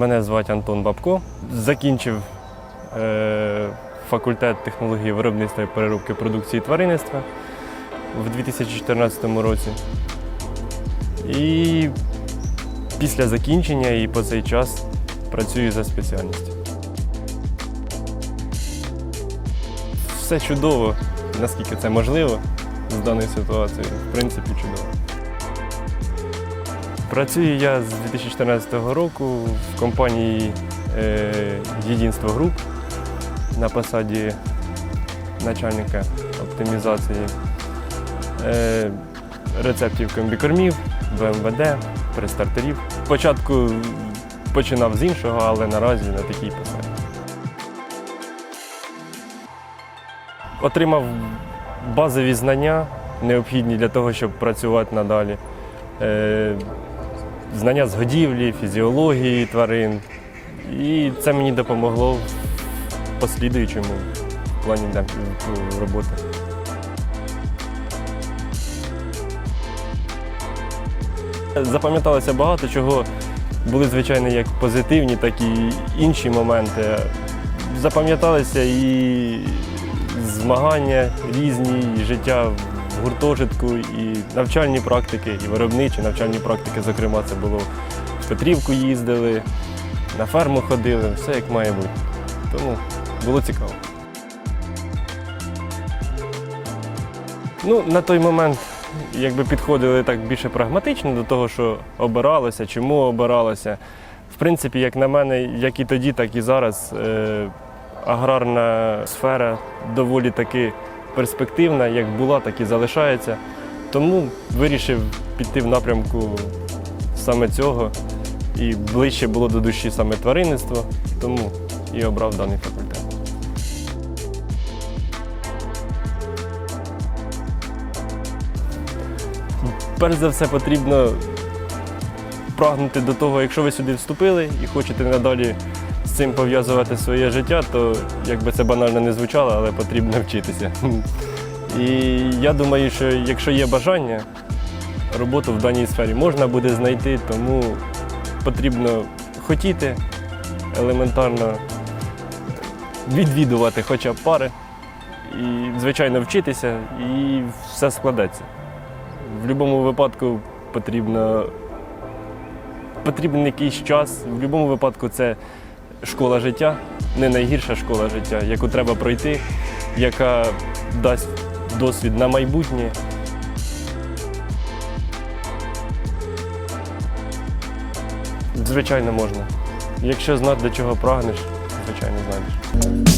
Мене звати Антон Бабко. Закінчив е, факультет технології виробництва і переробки продукції тваринництва в 2014 році. І після закінчення і по цей час працюю за спеціальністю. Все чудово, наскільки це можливо з даною ситуацією, в принципі, чудово. Працюю я з 2014 року в компанії е, Єдинство Груп на посаді начальника оптимізації е, рецептів комбікормів, БМВД, престартерів. Спочатку починав з іншого, але наразі на такій посаді. Отримав базові знання, необхідні для того, щоб працювати надалі. Знання з годівлі, фізіології тварин. І це мені допомогло в послідуючому плані да, роботи. Запам'яталося багато чого. Були, звичайно, як позитивні, так і інші моменти. Запам'яталися і змагання різні, і життя гуртожитку, і навчальні практики, і виробничі навчальні практики, зокрема, це було в Петрівку їздили, на ферму ходили, все як має бути. Тому було цікаво. Ну, на той момент якби підходили так більше прагматично до того, що обиралося, чому обиралося. В принципі, як на мене, як і тоді, так і зараз, е, аграрна сфера доволі таки перспективна, як була, так і залишається. Тому вирішив піти в напрямку саме цього. І ближче було до душі саме тваринництво, тому і обрав даний факультет. Перш за все потрібно прагнути до того, якщо ви сюди вступили і хочете надалі з цим пов'язувати своє життя, то як би це банально не звучало, але потрібно вчитися. І я думаю, що якщо є бажання, роботу в даній сфері можна буде знайти, тому потрібно хотіти елементарно відвідувати хоча б пари і, звичайно, вчитися, і все складеться. В будь-якому випадку потрібно потрібен якийсь час. В будь-якому випадку це школа життя, не найгірша школа життя, яку треба пройти, яка дасть досвід на майбутнє. Звичайно, можна. Якщо знати, до чого прагнеш, звичайно, знайдеш.